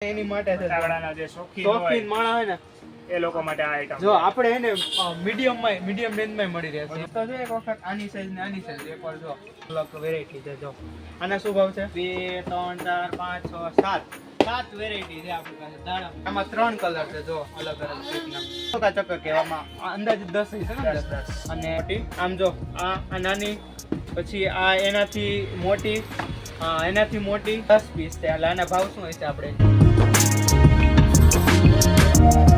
એની માટે છે જે શોખીન માણસ હોય ને. એ લોકો માટે આ આઈટમ જો આપણે એને મીડિયમમાં મીડિયમ રેન્જમાં મળી રહેશે તો જો એક વખત આની સાઈઝ ને આની સાઈઝ એક વાર જો અલગ વેરાયટી છે જો. આના શું ભાવ છે? બે ત્રણ ચાર પાંચ છ સાત. સાત વેરાયટી છે આપણી પાસે દાણા. આમાં ત્રણ કલર છે જો અલગ અલગ ચોકા ચક્કર કહેવામાં આ અંદાજે દસ હશે ને દસ અને આમ જો આ આ નાની પછી આ એનાથી મોટી એનાથી મોટી દસ પીસ છે. એટલે આના ભાવ શું હશે આપણે? Thank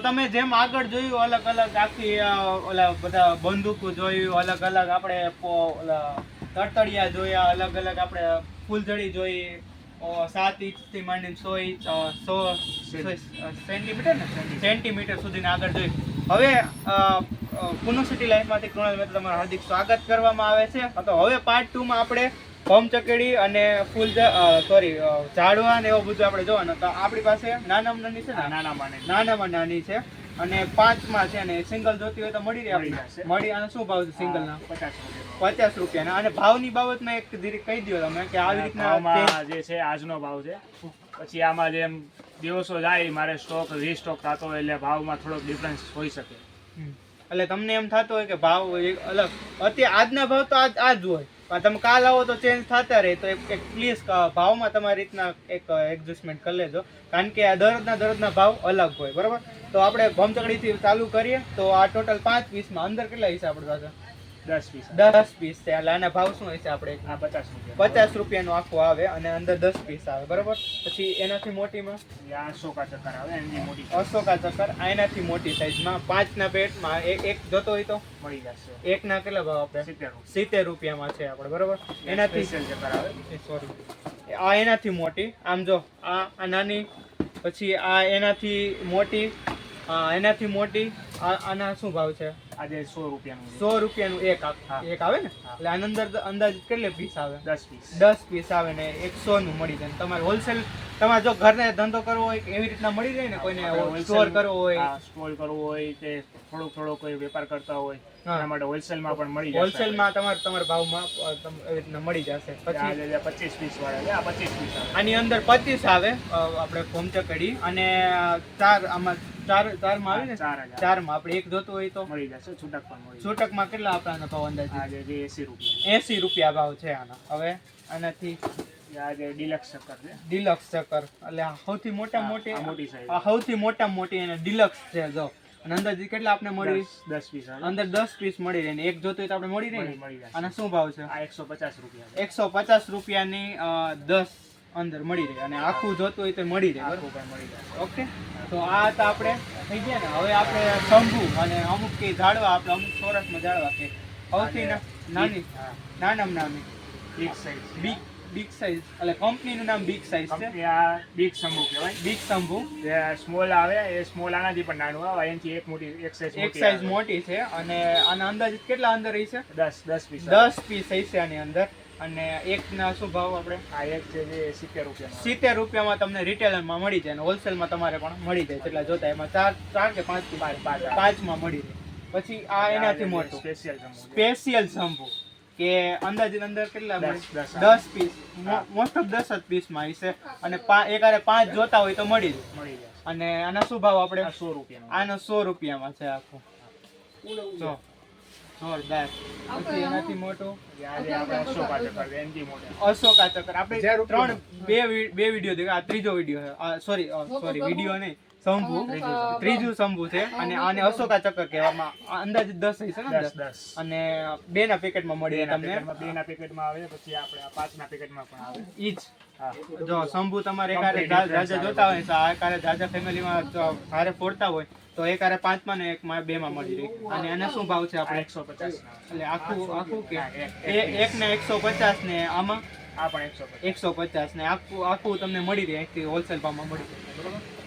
તો તમે જેમ આગળ જોયું અલગ અલગ આખી ઓલા બધા બંદૂકો જોયું અલગ અલગ આપણે ઓલા તડતડિયા જોયા અલગ અલગ આપણે ફૂલઝડી જોઈ સાત ઇંચથી માંડીને સો ઇંચ સો સેન્ટીમીટર ને? સેન્ટીમીટર સુધી આગળ જોઈ હવે યુનિવર્સિટી લાઈફમાંથી કૃણાલ મહેતા તમારું હાર્દિક સ્વાગત કરવામાં આવે છે. તો હવે પાર્ટ ટુમાં આપણે હોમ ચકેડી અને ફૂલ સોરી ઝાડવા ને એવું બધું આપણે જોવાનું. તો આપણી પાસે નાનામાં નાની છે ને? નાનામાં નાનામાં નાની છે. અને પાંચમાં છે ને સિંગલ જોતી હોય તો મળી રહે આપણે મળી અને શું ભાવ છે સિંગલ ના પચાસ રૂપિયા પચાસ રૂપિયાના. અને ભાવની બાબતમાં એક કહી દો તમે કે આવી રીતના જે છે આજનો ભાવ છે. પછી આમાં જેમ દિવસો જાય મારે સ્ટોક રીસ્ટોક થતો હોય એટલે ભાવમાં થોડોક ડિફરન્સ હોઈ શકે. એટલે તમને એમ થતું હોય કે ભાવ એક અલગ. અત્યારે આજના ભાવ તો આજ આજ હોય. પણ તમે કાલ આવો તો ચેન્જ થતા રહે, તો એક પ્લીઝ ભાવમાં તમારી રીતના એક એડજસ્ટમેન્ટ કરી લેજો. કારણ કે આ દરરોજના દરરોજના ભાવ અલગ હોય, બરાબર? તો આપણે ભમચકડીથી ચાલુ કરીએ, તો આ ટોટલ પાંચ પીસમાં અંદર કેટલા હિસાબ આપણે દસ પીસ દસ પીસ છે. એટલે આના ભાવ શું હશે આપણે? આ પચાસ રૂપિયા. પચાસ રૂપિયાનું આખું આવે અને અંદર દસ પીસ આવે. બરાબર? પછી એનાથી મોટીમાં? આ સોકા ચક્કર આવે એની મોટી અશોકા ચક્કર એનાથી મોટી સાઈઝમાં પાંચના પેટમાં એક જોતો હોય તો? મળી જશે. એકના કેટલા ભાવ આપણે સિત્તેર સિત્તેર રૂપિયામાં છે આપણે બરાબર? એનાથી ચક્કર આવે. સોરી આ એનાથી મોટી. આમ જો આ આ નાની પછી આ એનાથી મોટી એનાથી મોટી આના શું ભાવ છે? આજે સો રૂપિયાનું. સો રૂપિયાનું એક એક આવે ને? એટલે આના અંદર અંદાજ કેટલે પીસ આવે? દસ પીસ દસ પીસ આવે ને એકસો નું મળી જાય તમારે હોલસેલ તમારે જો ઘરને ધંધો કરવો હોય એવી રીતના મળી જાય ને કોઈને સ્ટોર કરવો હોય? સ્ટોર કરવો હોય કે થોડો થોડો કોઈ વેપાર કરતા હોય. એના માટે હોલસેલમાં પણ મળી જશે. હોલસેલમાં તમારે તમારા ભાવમાં એવી રીતના મળી જશે. પછી પચીસ પીસ વાળા છે આ પચીસ પીસ આની અંદર પચીસ આવે આપણે ફોમ ચકડી. અને ચાર આમાં ચાર ચારમાં આવે ને ચારમાં આપણે એક જોતું હોય તો? મળી જશે છૂટક પણ મળી છૂટક છૂટકમાં કેટલા આપણાનો ભાવ અંદાજે? આજે જે એસી રૂપિયા. એસી રૂપિયા ભાવ છે આના. હવે આનાથી આજે ડિલક્સ ચક્કર છે. ડિલક્સ ચક્કર. એટલે સૌથી મોટા મોટી મોટી સાઈઝ સૌથી મોટા મોટી અને ડિલક્સ છે જો. અને અંદાજે કેટલા આપણે મળી? દસ પીસ અંદર દસ પીસ મળી રહે એક જોતું હોય તો આપણે મળી રહે અને શું ભાવ છે? આ એકસો પચાસ રૂપિયા એકસો પચાસ રૂપિયાની દસ અંદર મળી રહે અને આખું જોતું હોય તો મળી રહે બરાબર? મળી જાય ઓકે? તો આ તો આપણે થઈ ગયા ને. હવે આપણે શંભુ અને અમુક કે ઝાડવા આપણે અમુક ચોરસમાં ઝાડવા કે સૌથી નાની નાનામાં નાની. Big size big big size એટલે કંપનીનું નામ બિગ સાઇઝ છે. આ બિગ શંભુ કહેવાય. બિગ શંભુ. જે સ્મોલ આવે એ સ્મોલ આનાથી પણ નાનું આવે. અહીંથી એક મોટી એક સાઈઝ એક સાઇઝ મોટી છે અને આના અંદાજિત કેટલા અંદર રહી છે? દસ દસ પીસ દસ પીસ હશે આની અંદર. અને એકના શું ભાવ આપણે? આ એક છે જે સિત્તેર રૂપિયા સિત્તેર રૂપિયામાં તમને રિટેલરમાં મળી જાય અને હોલસેલમાં તમારે પણ મળી જાય એટલે જોતા એમાં ચાર ચાર કે પાંચ પાંચ પાંચ. પાંચમાં મળી જાય પછી આ એનાથી મોટું. સ્પેશિયલ સ્પેશિયલ શંભુ કે અંદાજે અંદર કેટલા? દસ, પીસ મોસ્ટ ઓફ દસ જ પીસમાં હશે અને એકારે પાંચ જોતા હોય તો મળી જાય. મળી જાય. અને આના શું ભાવ આપણે? સો રૂપિયા આનો સો રૂપિયામાં છે આખું. જો. જોરદાર. પછી એનાથી મોટું? અશોકા ચક્ર આપણે ત્રણ બે બે વીડિયો દેખા આ ત્રીજો વીડિયો સોરી સોરી વીડિયો નહીં. શંભુ. ત્રીજું શંભુ. છે. અને આને અશોકા ચક્ર કહેવામાં આ અંદાજિત દસ હશે ને દસ અને બે ના પેકેટમાં મળી તમને. પેકેટમાં બેના પેકેટમાં આવે પછી આપણે આ પાંચના પેકેટમાં પણ આવે. ઈચ જો. શંભુ તમારે એકારે જાજા જોતા હોય તો આ એકારે જાજા ફેમિલીમાં ભારે ફોડતા હોય તો એક આરે પાંચ પાંચમાં ને એકમાં બેમાં મળી રહી. અને એને શું ભાવ છે આપણે? એકસો પચાસ એટલે આખું આખું કે? એક- એક એક. ને એકસો પચાસ ને આમાં? આ પણ એકસો એકસો પચાસ ને આખું આખું તમને મળી રહે હોલસેલ ભાવમાં મળી રહે. બરોબર?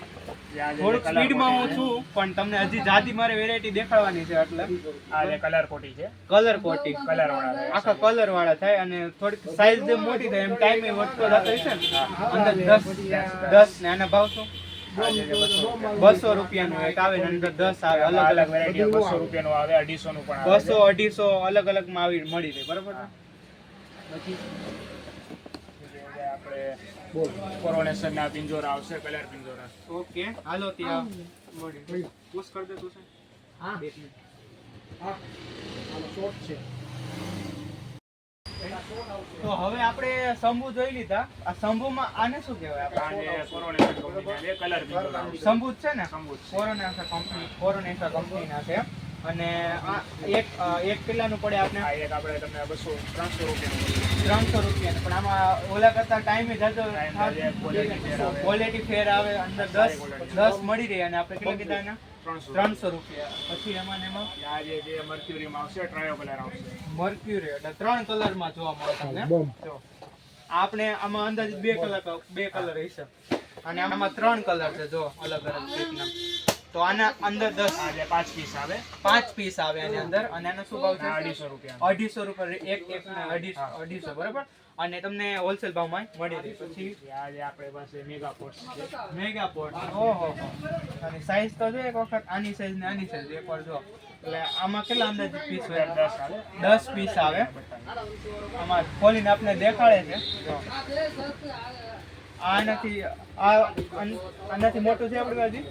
થોડુંક સ્પીડમાં હું છું પણ તમને હજી જાદી મારે વેરાયટી દેખાડવાની છે એટલે. આ જે કલર કોટી છે. કલર કોટી કલર વાળા આખા કલર વાળા થાય અને થોડીક સાઈઝ જેમ મોટી થાય એમ ટાઈમે વધતો જતો હશે ને? અંદર દસ દસ ને આના ભાવ શું? જે છે બસો રૂપિયાનું એક આવે ને અંદર દસ આવે અલગ અલગ અલગ વેરાયટી બસો રૂપિયાનું આવે અઢીસો નું પણ બસો અઢીસો અલગ અલગમાં આવી મળી રહે બરાબર? પછી આપણે કોરોનેશન ના પિંજોર આવશે કલર પિંજોરા. ઓકે હાલો ત્યાં. મોડી પુશ કર દે તું છે. હા. બે મિનિટ. હા આનો શોર્ટ છે. તો હવે આપણે શંભુ જોઈ લીધા. આ શંભુમાં આને શું કહેવાય આ આપણે કોરોનેશન કંપની છે કલર શંભુ છે ને? શંભુ કોરોનેશન કંપની કોરોનેસા કંપનીના છે અને આ એક એક કિલ્લાનું પડે આપણે આ એક આપણે તમને બસો ત્રણસો રૂપિયાનું ત્રણસો રૂપિયા પણ આમાં ઓલા કરતા ટાઈમે જતો આજે. ક્વોલિટી ફેર આવે. અંદર દસ દસ મળી રહે અને આપણે કેટલા કીધા એના? ત્રણસો રૂપિયા. પછી એમાં એમાં? આ જે જે મર્ક્યુરીમાં આવશે ટ્રાયો કલર આવશે. મર્ક્યુરી એટલે ત્રણ કલરમાં જોવા મળે તમને. જો. આપણે આમાં અંદાજે બે કલર બે કલર હશે. અને આમાં ત્રણ કલર છે જો અલગ અલગ રીતના તો આના અંદર દસ. આ પાંચ પીસ આવે. પાંચ પીસ આવે આની અંદર. અને એનો શું ભાવ છે? અઢીસો રૂપિયા. અઢીસો રૂપિયા. એક એક ને અઢીસો અઢીસો બરાબર? અને તમને હોલસેલ ભાવમાં મળી રહે. પછી? આજે આપણે પાસે મેગા પોર્ટ છે. મેગા પોટ ઓહો અને સાઈઝ તો જો એક વખત આની સાઈઝ ને આની સાઈઝ એકવાર જો. એટલે આમાં કેટલા અંદાજ પીસ હોય? દસ આવે. દસ પીસ આવે. આમાં ખોલીને આપણે દેખાડે છે. આનાથી આ આનાથી મોટું છે આપણે બાજુ?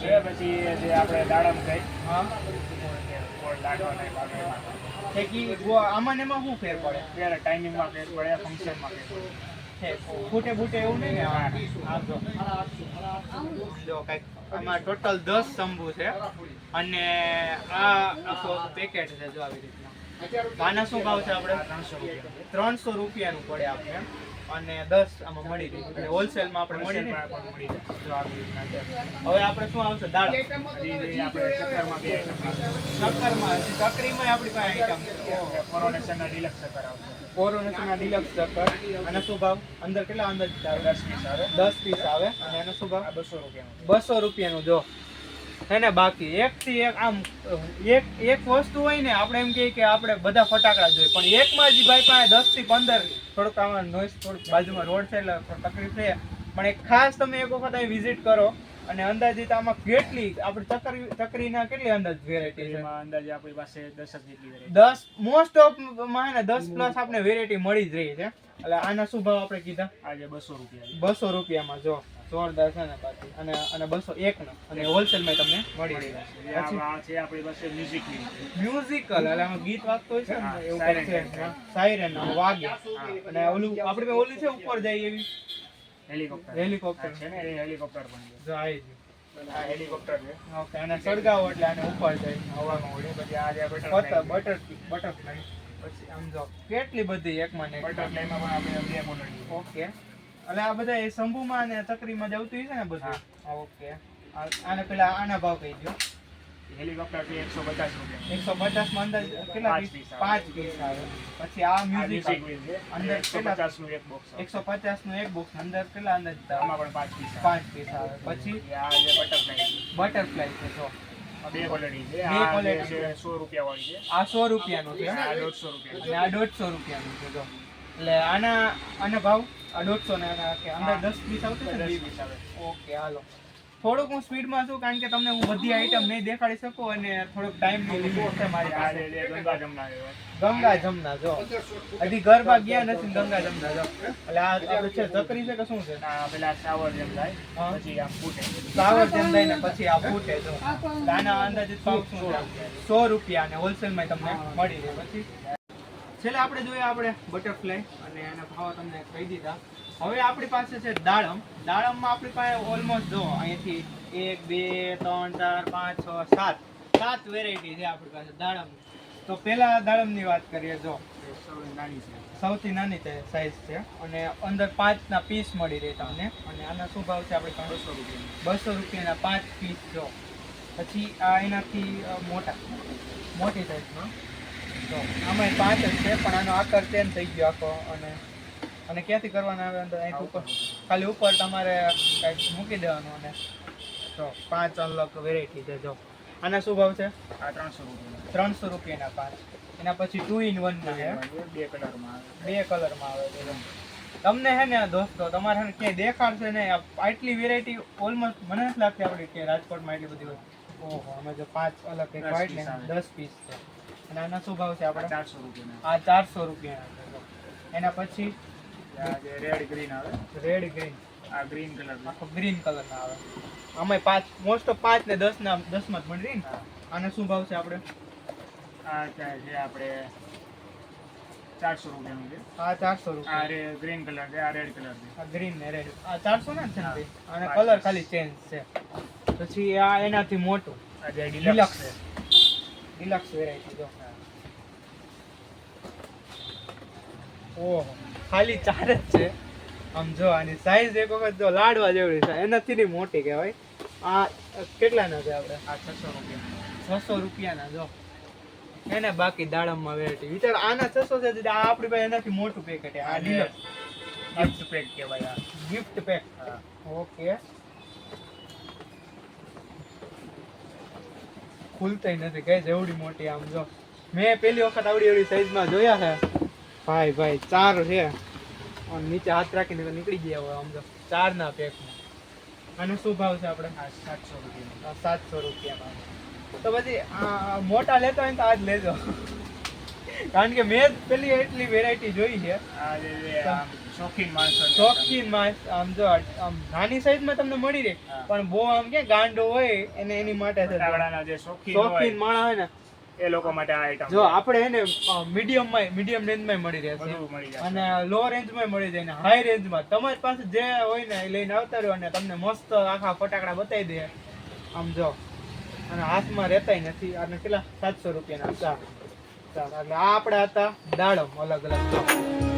પછી જે આપણે દાડમ કઈ હા. આમાં એમાં શું ફેર પડે? ત્યારે ટાઈમિંગમાં ફેર પડે ફંક્શનમાં ફેર પડે. ફૂટે ફૂટે એવું નહીં ને? જો. જો કંઈક આમાં ટોટલ દસ શંભુ છે અને આ આખો પેકેટ છે જો આવી રીતના. આના શું ભાવ છે આપણે? ત્રણસો રૂપિયા ત્રણસો રૂપિયાનું પડે આપણે અને દસ આમાં મળી રહી અને હોલસેલમાં આપણે મળી રહી હવે આપણે શું આવશે? દાળ. શક્કરમાં ચકરીમાં આપણી પાસે આઈટમ કોરોનેશનના ડિલક્સ શક્કર આવશે. કોરોનેશનના ડિલક્સ ચક્કર અને શું ભાવ? અંદર કેટલા અંદર આવે દસ પીસ આવે. દસ પીસ આવે. અને એનો શું ભાવ? આ બસો રૂપિયાનું બસો રૂપિયાનું જો. ને બાકી એક થી એક આમ એક એક વસ્તુ હોય ને આપણે એમ કહીએ કે આપણે બધા ફટાકડા જોઈએ પણ એકમાં જ ભાઈ પાસે દસથી પંદર થોડુંક આમાં નોઈસ થોડુંક બાજુમાં રોડ છે એટલે થોડી તકલીફ છે. પણ એક ખાસ તમે એક વખત અહીં વિઝિટ કરો અને અંદાજિત આમાં કેટલી આપણે ચકરી ચકરીના કેટલી અંદાજ વેરાયટી છે? અંદાજે આપણી પાસે દસ જેટલી દસ મોસ્ટ ઓફમાં ને દસ પ્લસ આપણે વેરાયટી મળી જ રહી છે. એટલે આના શું ભાવ આપણે કીધા? આજે બસો રૂપિયા બસો રૂપિયામાં જો. જોરદાર છે ને બાકી અને અને બસો એક નો. અને હોલસેલમાં તમને મળી રહી જે આ આ છે આપણી પાસે મ્યુઝિક મ્યુઝિકલ એટલે આમાં ગીત વાગતો હોય છે ને એવું કંઈક છે. સાયરન વાગે. અને ઓલું આપણે પાસે ઓલી છે ઉપર જાય એવી. હેલિકોપ્ટર. હેલિકોપ્ટર. છે ને એ હેલિકોપ્ટર પણ છે. જો આવી ગયું. હેલિકોપ્ટર છે. ઓકે અને સળગાવો એટલે આને ઉપર જાય. હવામાં ઉડે પછી બટર બટર બટરફ્લાય. પછી આમ જો કેટલી બધી એકમાં. બટરફ્લાયમાં પણ આપણે બે મોડલ ઓકે. એટલે આ બધા એ શંભુમાં અને ચકરીમાં જ છે ને બધું? ઓકે. આને પેલા આના ભાવ કહી દો હેલિકોપ્ટર છે એકસો પચાસ રૂપિયા. એકસો પચાસમાં કેટલા પાંચ પીસ પાંચ પીસ આવે. પછી આ મ્યુઝિક અંદર એકસો? પચાસનું એક બોક્સ એકસો પચાસનું એક બોક્સ અંદર કેટલા? અંદર? આમાં પણ પાંચ પીસ પાંચ પીસ આવે. પછી? આ જે બટરફ્લાય બટરફ્લાય છે આ બે ક્વોલિટી છે. બે છે સો રૂપિયા વાળી છે. આ સો રૂપિયાનું છે. આ દોઢસો રૂપિયા અને આ દોઢસો રૂપિયાનું છે જો. એટલે આના આના ભાવ? દોઢસો ને અંદર દસ પીસ આવશે ને દસ વીસ પીસ આવે ઓકે હાલો. થોડુંક હું સ્પીડમાં છું કારણ કે તમને હું બધી આઈટમ નહીં દેખાડી શકું અને થોડોક લિમિટ છે મારી આ પાસે. જે જે ગંગા જમના ગંગા જમના જો હજી ગરબા ગયા નથી ગંગા જમના જો એટલે આ આપણે છે ચકરી છે કે શું છે? પેલા સાવર જેમ થાય પછી આમ ફૂટે. સાવર જેમ થાય ને પછી આ ફૂટે જો આના છે સો રૂપિયા. અને હોલસેલમાં તમને મળી રહે પછી. છેલ્લે આપણે જોઈએ આપણે બટરફ્લાય અને એના ભાવ તમને કહી દીધા. હવે આપણી પાસે છે દાડમ. દાડમમાં આપણી પાસે ઓલમોસ્ટ જો અહીંથી એક બે ત્રણ ચાર પાંચ છ સાત. સાત વેરાયટી છે આપણી પાસે દાડમ. તો પહેલાં દાડમની વાત કરીએ જો. સૌથી નાની છે સૌથી નાની છે. સાઈઝ છે અને અંદર પાંચના પીસ મળી રહે તમને. અને આના શું ભાવ છે આપણે બસો રૂપિયા. બસો રૂપિયાના પાંચ પીસ જો. પછી આ એનાથી મોટા. મોટી સાઈઝનો જો આમાં પાંચ જ છે પણ આનો આકાર ચેન્જ થઈ ગયો આખો અને અને ક્યાંથી કરવાના આવે અંદર? અહીંથી ઉપર. ખાલી ઉપર તમારે કંઈક મૂકી દેવાનું અને જો પાંચ અલગ વેરાયટી છે જો. આના શું ભાવ છે? આ ત્રણસો રૂપિયા ત્રણસો રૂપિયાના પાંચ. એના પછી ટુ ઇન વન ના છે બે કલરમાં આવે બે કલરમાં આવે છે તમને હે ને દોસ્તો તમારે ક્યાંય દેખાડશે ને આ આટલી વેરાયટી ઓલમોસ્ટ મને નથી લાગતી આપણી કે રાજકોટમાં એટલી બધી હોય. ઓહો અમે જો પાંચ અલગ એક દસ ને દસ પીસ છે. અને આના શું ભાવ છે આપણે? ચારસો રૂપિયા આ ચારસો રૂપિયાના એના પછી? રેડ ગ્રીન આવે. રેડ ગ્રીન આ ગ્રીન કલર આખો ગ્રીન કલર ના આવે. આમાં પાંચ મોસ્ટ ઓફ પાંચ ને દસ ના દસમાં જ મળી ને? આને શું ભાવ છે આપણે આ છે આપણે ચારસો રૂપિયાનું છે. આ ચારસો રૂપિયા. આ ગ્રીન કલર છે આ રેડ કલર છે. આ ગ્રીન ને રેડ આ ચારસો ના છે ને. ભાઈ? કલર ખાલી ચેન્જ છે. પછી આ એનાથી મોટું. આ જે ડિલક્સ છે. ડિલક્સ વેરાયટી જો. ઓહો ખાલી ચાર જ છે. આમ જો આની સાઈઝ એક વખત જો લાડવા જેવડી છે એનાથી ની મોટી કહેવાય. આ કેટલાના છે આપણે આ છસો રૂપિયા. છસો રૂપિયાના જો. એને બાકી દાડમમાં વેરાયટી વિચાર આના છસો છે આ આપણી પાસે એનાથી મોટું પેકેટ આ ડિલક્સ ગિફ્ટ પેક કહેવાય આ. Gift pack. ઓકે ખુલતઈ નથી ગઈ એવડી મોટી આમ જો. મેં પેલી વખત આવડી એવડી સાઈઝમાં જોયા છે. ભાઈ ભાઈ ચાર છે. નીચે હાથ રાખીને નીકળી ગયા હોય આમ જો. ચાર ના પેકમાં આનો શું ભાવ છે આપણે? સાતસો રૂપિયા સાતસો રૂપિયામાં તો પછી મોટા લેતા હોય ને તો આજ લેજો. કારણ કે મેં પેલી એટલી વેરાયટી જોઈ છે. શોખીન માણસો શોખીન આમ જો આમ નાની સાઈઝમાં તમને મળી રહે પણ બહુ આમ કે ગાંડો હોય એને એની માટે જે શોખીન શોખીન માણસ હોય ને એ લોકો માટે આ આઈટમ જો આપણે એને મીડિયમમાં મીડિયમ રેન્જમાં મળી રહે છે. અને લો રેન્જમાં મળી જાય ને હાઈ રેન્જમાં તમારી પાસે જે હોય ને એ લઈને આવતા રહ્યો અને તમને મસ્ત આખા ફટાકડા બતાવી દે. આમ જો. અને હાથમાં રહેતાય નથી. અને કેટલા? સાતસો રૂપિયાના. હતા એટલે આ આપણે હતા દાડમ અલગ અલગ.